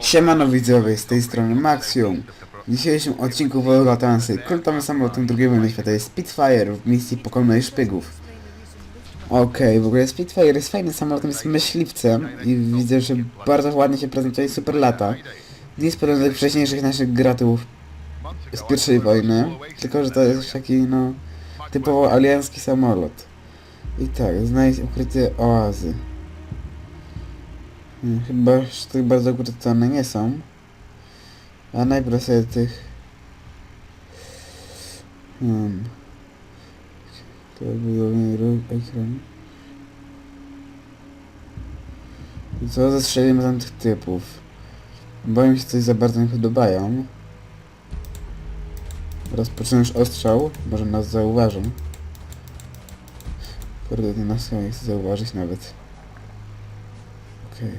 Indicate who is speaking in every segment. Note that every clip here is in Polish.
Speaker 1: Siemano widzowie, z tej strony Maxium. W dzisiejszym odcinku polecam sobie kultowym samolotem II wojny świata jest Spitfire w misji Pokonaj Szpiegów. Okej, w ogóle Spitfire jest fajnym samolotem, jest myśliwcem i widzę, że bardzo ładnie się prezentuje, super lata. Nie jest podobny do wcześniejszych naszych gratów z pierwszej wojny, tylko że to jest taki no typowo aliancki samolot. I tak, znajdź ukryte oazy. Hmm, Chyba że tak bardzo ukryte nie są. A najpierw sobie tych... Hmm. To budowany ruch ekran. Co zestrzelimy tam tych typów? Bo im się coś za bardzo nie podobają. Rozpoczynasz ostrzał, może nas zauważą. Kurde, nie nas nie chce zauważyć nawet. Okej.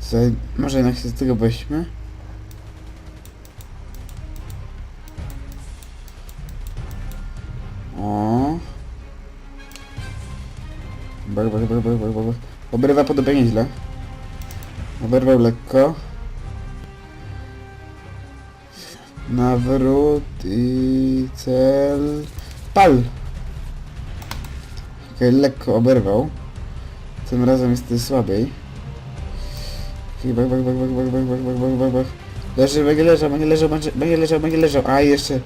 Speaker 1: Co, może jednak się z tego weźmy? O. Bach, bach, bach, bach, bach, bach. Obrywa podobnie nieźle. Oberwał lekko. Nawrót i cel... Pal! Okej, lekko oberwał. Tym razem jest słabiej. Bach, bach, bach, bach, bach, bach, bach, bach, bach, bach, bach. Leży, będzie leżał, będzie leżał, będzie leżał, będzie leżał. A, jeszcze...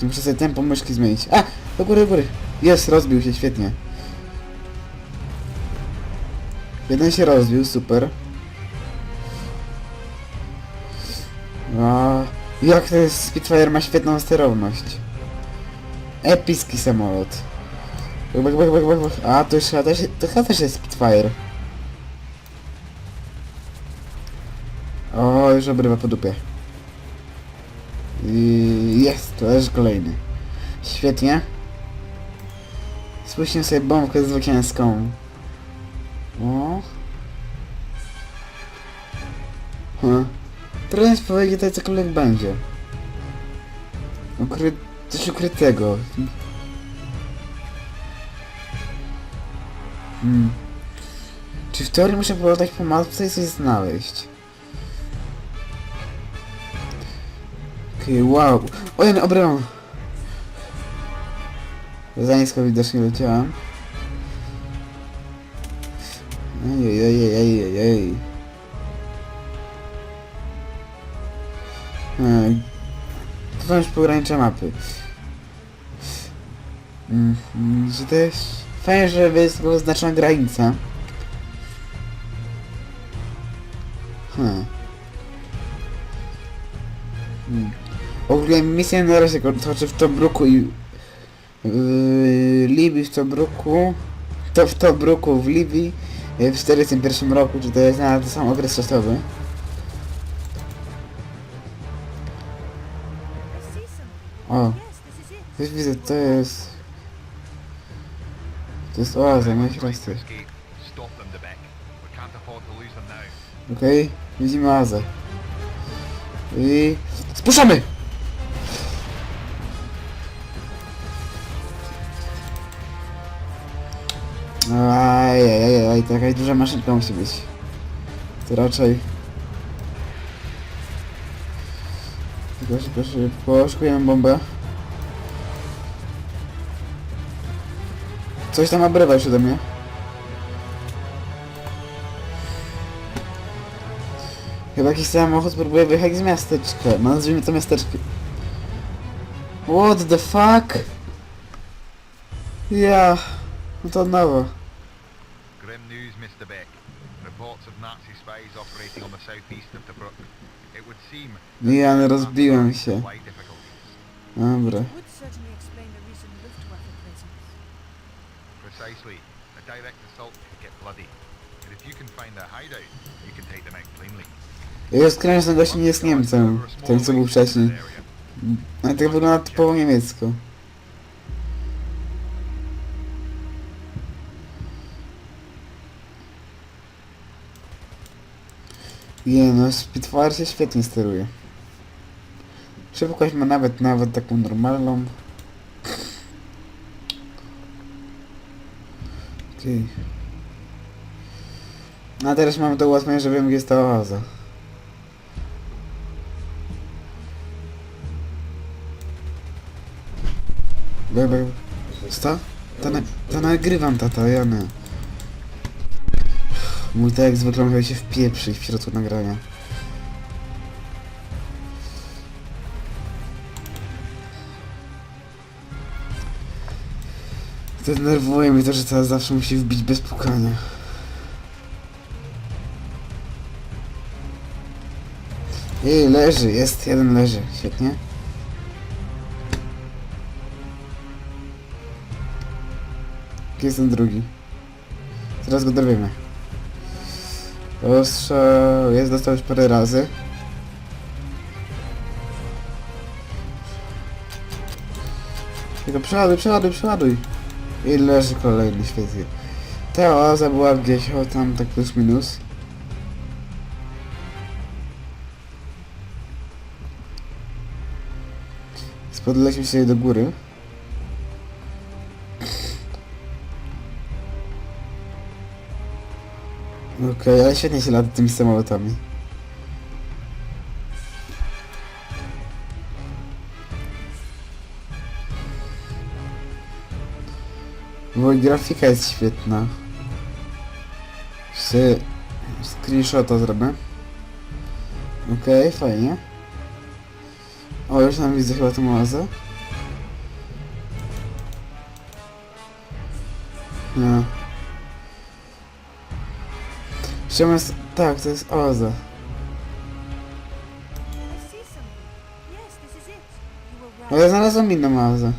Speaker 1: Tu muszę sobie tempo myszki zmienić. A! Do góry, do góry! Jest, rozbił się, świetnie. Jeden się rozbił, super. A, jak jest, Spitfire ma świetną sterowność. Epicki samolot. Bach, bach, bach, bach, bach. A, to już chyba też, to chyba też jest Spitfire. O, już obrywa po dupie. I jest, to jest kolejny. Świetnie. Spuścimy sobie bombkę zwycięską. O. Huh. Trudno jest powiedzieć tutaj cokolwiek będzie. Ukry... Coś ukrytego. Hmm. Czy w teorii muszę polatać po mapce i coś znaleźć? Okej, wow. O, ja obrywam. Za nisko widocznie leciałem. Ej, ej, ej, ej, ej, już pogranicze mapy. Mm, Że to jest... Fajnie, że jest tylko oznaczona granica. Hmm. Hmm. W ogóle misja na razie kończy w Tobruku i w Libii w Tobruku to w Tobruku w Libii e, w 1941 roku, czy to jest na ten sam okres czasowy. O. Już widzę, to jest... To jest oaza,
Speaker 2: miałeś rację.
Speaker 1: Okej, okay. widzimy oazę. I... Spuszczamy! Ajajajaj, taka duża maszynka musi być. To raczej Szybko, szybko, szybko, szykujemy bombę. Coś tam obrywa już ode mnie. Chyba jakiś samochód próbuje wyjechać z miasteczka. No, nazwijmy to miasteczko. What the fuck? Ja... No to od nowa.
Speaker 2: Grim news, Mr. Beck. Reports of Nazi spies operating on the southeast of Tobruk. It would seem
Speaker 1: Ja, ale rozbiłem się. Dobra.
Speaker 2: Precisely. A direct assault could get bloody. But if you can find their hideout, you can take them out cleanly.
Speaker 1: Jest krężny gość nie jest Niemcem. Ten co był wcześniej. Ale tak wygląda typowo niemiecko. Nie no, Spitfire się świetnie steruje. Szybkość ma nawet, nawet taką normalną. Okej. Okay. No, a teraz mamy to ułatwienie, że wiem gdzie jest ta oaza. Bebe. Sta? Ta, na, ta nagrywam tata, ja nie. Mój tak jak zwykle musiał się wpieprzyć w środku nagrania. Denerwuje mnie to, że teraz zawsze musi wbić bez pukania. Ej, leży, jest, jeden leży, świetnie. Gdzie jest ten drugi? Teraz go dorwiemy. Ostrzał, jest, dostał już parę razy. Tylko przeładuj, przeładuj, przeładuj. I leży kolejny świetnie. Ta oaza była gdzieś, o tam tak plus minus. Spodlecimy sobie do góry. Okej, ale świetnie się lata tymi samolotami. Bo grafika jest świetna. Sy... Screenshota zrobię. Okej, fajnie. O, już tam widzę chyba tą oazę. Nie. Czemu jest... Tak, to jest
Speaker 3: right.
Speaker 1: Ale znalazłem inną
Speaker 2: now.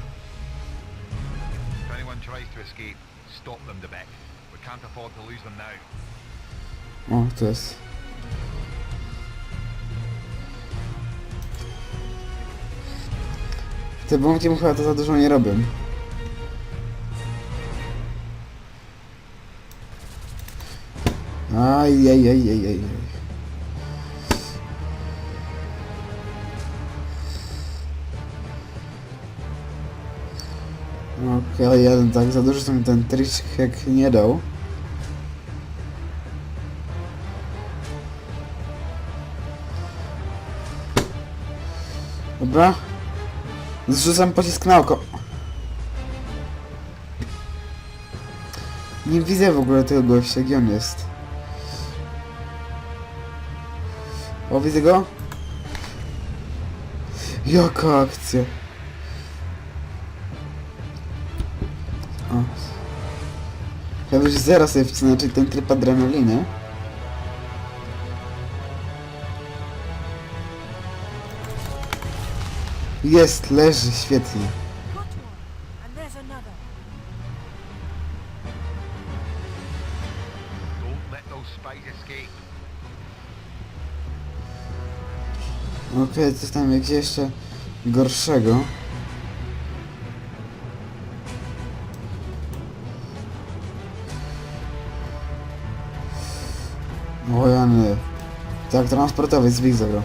Speaker 1: O, to jest. Te bombki mu chyba to za dużo nie robią. Aj, aj, aj, aj, aj. ale jeden tak za dużo sobie ten trick nie dał. Dobra. Zrzucam pocisk na oko. Nie widzę w ogóle tego gościa, gdzie on jest. O, widzę go? Jaka akcja. O. Chyba już zero sobie wcinę, czyli ten tryb adrenaliny. Jest, leży, świetnie. Okej, coś tam jakieś jeszcze gorszego. O Jany. Tak, transportowy z go.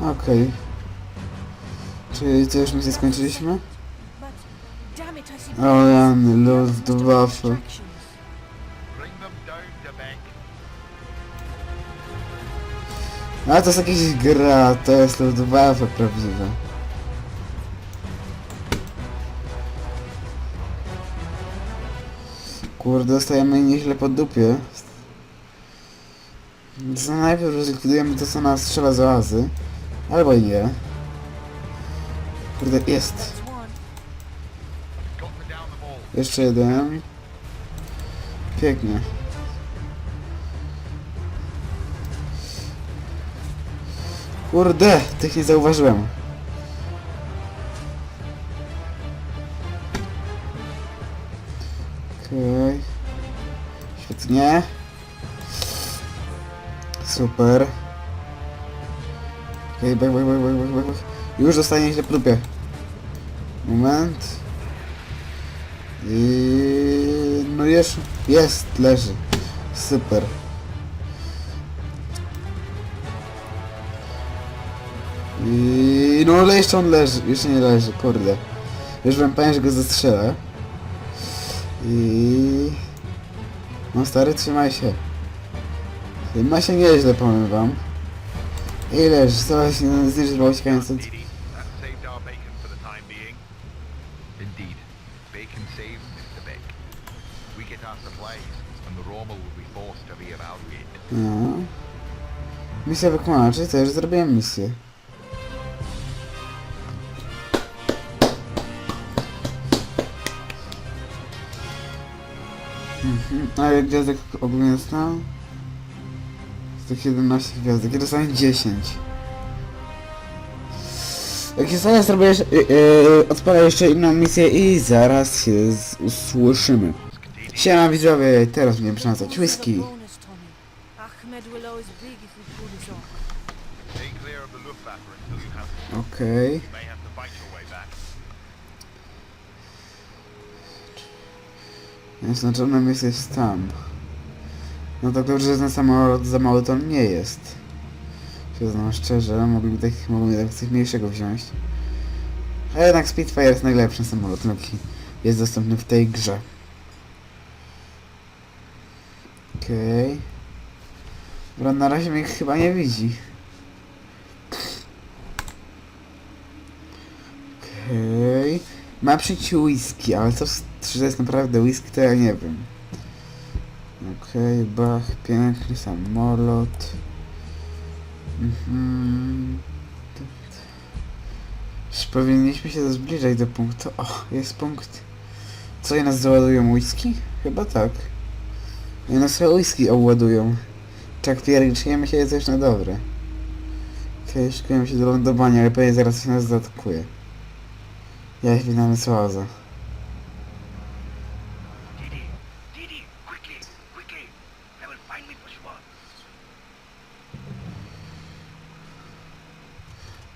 Speaker 1: Okej. Czyli co już skończyliśmy?
Speaker 3: It, I see
Speaker 1: O Jany,
Speaker 3: There
Speaker 1: los A to jest jakaś gra, to jest Luftwaffe prawdziwe. Kurde, dostajemy nieźle po dupie. Najpierw zlikwidujemy to, co nas strzela z oazy. Albo nie. Kurde, jest. Jeszcze jeden. Pięknie. Kurde, tych nie zauważyłem. Okej. Świetnie. Super. Okej, okay, bak, bak, bak, bak, bak, bak. Już dostanie źle po. Moment. I no już jest, leży. Super. I... No ale jeszcze on leży, jeszcze nie leży, kurde. Już wam powiem, że go zastrzelę. I... No stary, trzymaj się. Ma się nieźle, powiem wam. I
Speaker 2: leży, coś no, zniszczyło się końcem.
Speaker 1: No. Misja wykonana, czyli co, zrobiłem misję. Mhm. A jak gwiazdek ogólnie dostałem? Z tych 11 gwiazdek, ja dostałem 10. Jak się stanie, zrobię jeszcze, yy, odpalę jeszcze inną misję i zaraz się usłyszymy. Siema widzowie, teraz mnie przynadzać whisky.
Speaker 3: Bonus, Tommy. Ahmed will always big if we pull this off.
Speaker 2: stay clear of the Luftwaffe until you have
Speaker 1: Okej.
Speaker 2: You
Speaker 1: Oznaczona misja jest tam. No tak dobrze, że ten samolot za mały to nie jest. Przyznam szczerze, mogliby tak, mogli tak coś mniejszego wziąć. A jednak Spitfire jest najlepszym samolotem, jaki jest dostępny w tej grze. Okej. Okay. Dobra, na razie mnie chyba nie widzi. Okej. Ma przyjść whisky, ale co, czy to jest naprawdę whisky, to ja nie wiem. Okej, bach, piękny samolot. Mhm. Powinniśmy się zbliżać do punktu. O, jest punkt. Co, i nas załadują whisky? Chyba tak. I nas whisky obładują. Tak pierniczujemy się coś na dobre. Okej, szykujemy się do lądowania, ale pewnie zaraz się nas zaatakuje.
Speaker 2: Yeah, he's been on his father.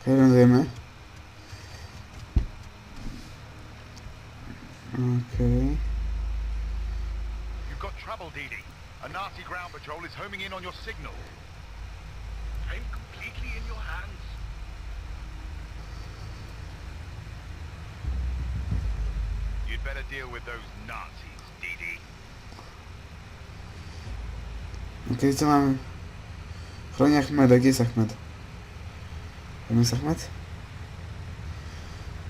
Speaker 2: Kayran
Speaker 1: there, man. Okay.
Speaker 2: You've got trouble, Didi. A Nazi ground patrol is homing in on your signal. Better deal with those Nazis, Didi.
Speaker 1: Okej, co mamy? Chroni Ahmeda, gdzie jest Ahmed? Tam jest Ahmed?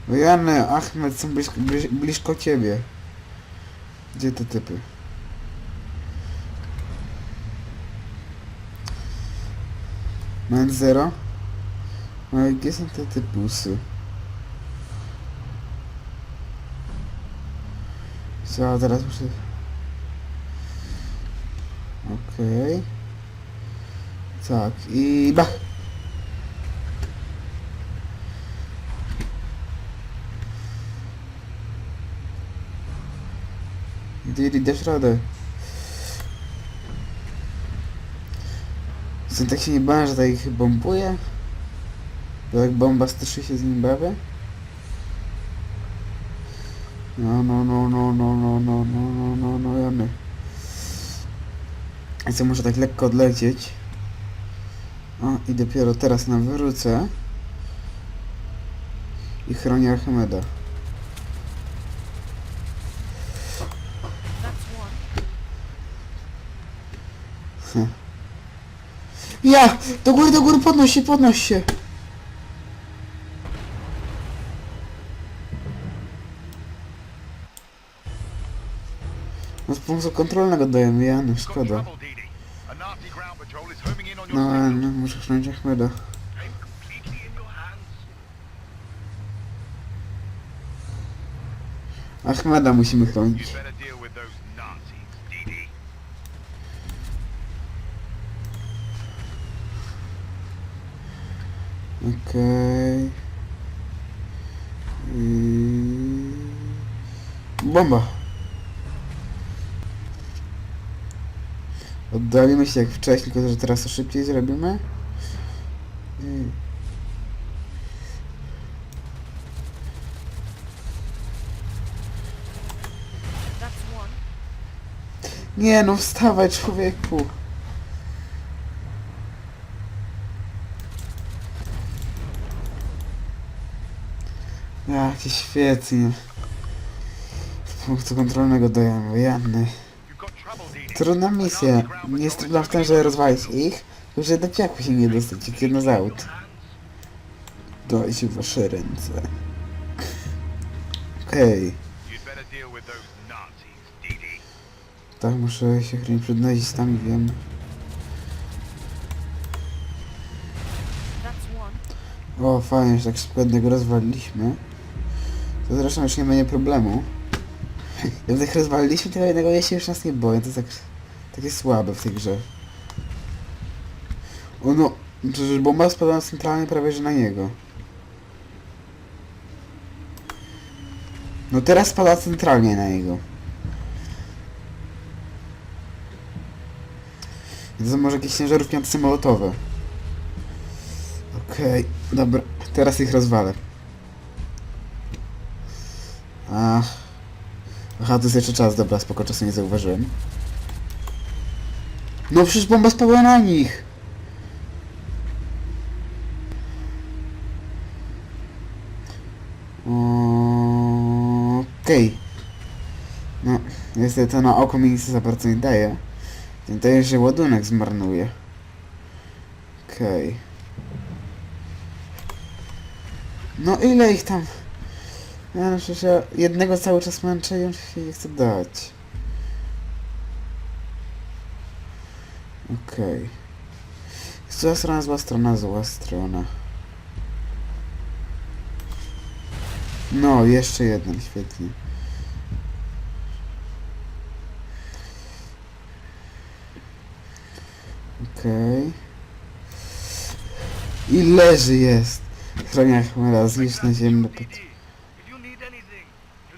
Speaker 1: No Ahmed są blisko, blisko ciebie. Gdzie te typy? Moment zero? No gdzie są te typusy? Co, teraz muszę... Okej. Tak, i bach! Didi, dasz radę. Co, tak się nie bałem, że tak ich bombuje? Bo jak bombastycznie się z nim bawię? No, no, no, no, no, no, no, no, no, no, no, jamy. I co, muszę tak lekko odlecieć. O, i dopiero teraz nam wrócę. I chronię Archimeda. Ja! Do góry, do góry, podnoś się, podnoś się! Punktu kontrolnego dajemy, ja, no szkoda. No, no muszę chronić Ahmeda. Ahmeda musimy chronić. Okej. Okay. Bomba. Oddalimy się jak wcześniej, tylko że teraz to szybciej zrobimy. Nie no, wstawaj człowieku. Jakie świetnie. Z punktu kontrolnego dojemy, Janny. Trudna misja. Jest trudna w tym, że rozwalić ich, że do piachu się nie dostać, jak jedno z aut. Wasze ręce. Okej.
Speaker 2: Dee.
Speaker 1: Tak, muszę się chronić przed nazistami, wiem. O, fajnie, że tak jednego rozwaliliśmy. To zresztą już nie będzie problemu. Jak tak rozwaliliśmy tego jednego, ja się już nas nie boję, to jest tak... Takie słabe w tej grze. O no, przecież bomba spadła centralnie prawie że na niego. No teraz spada centralnie na niego. To może jakieś ciężarówki antymolotowe. Okej, dobra, teraz ich rozwalę. Ach. Aha, to jest jeszcze czas, dobra, spoko, czasu nie zauważyłem. No przecież bomba spadła na nich! Okej. No, niestety to na oko mi nic za bardzo nie daje. Wydaje, że ładunek zmarnuje. Okej. No ile ich tam? Ja no przecież ja jednego cały czas męczę i on się nie chce dać. Okej. Zła strona, zła strona, zła strona. No, jeszcze jeden, świetnie. Okej. I leży jest. Chrania chmura,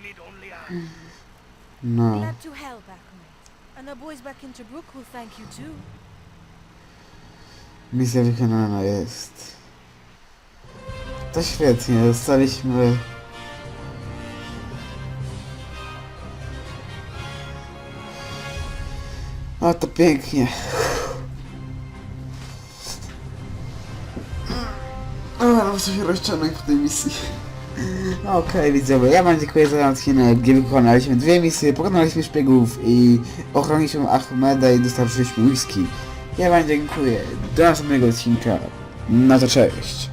Speaker 2: need only us.
Speaker 1: No.
Speaker 3: Glad to help. And the boys back in Tobruk will thank you too.
Speaker 1: Misja wykonana jest. To świetnie, dostaliśmy... O, to pięknie. O, muszę się rozciągnąć po tej misji. Okej, widzowie, ja wam dziękuję za odcinek, gdzie wykonaliśmy dwie misje, pokonaliśmy szpiegów i ochroniliśmy Ahmeda i dostarczyliśmy whisky. Ja wam dziękuję. Do następnego odcinka. Na to cześć.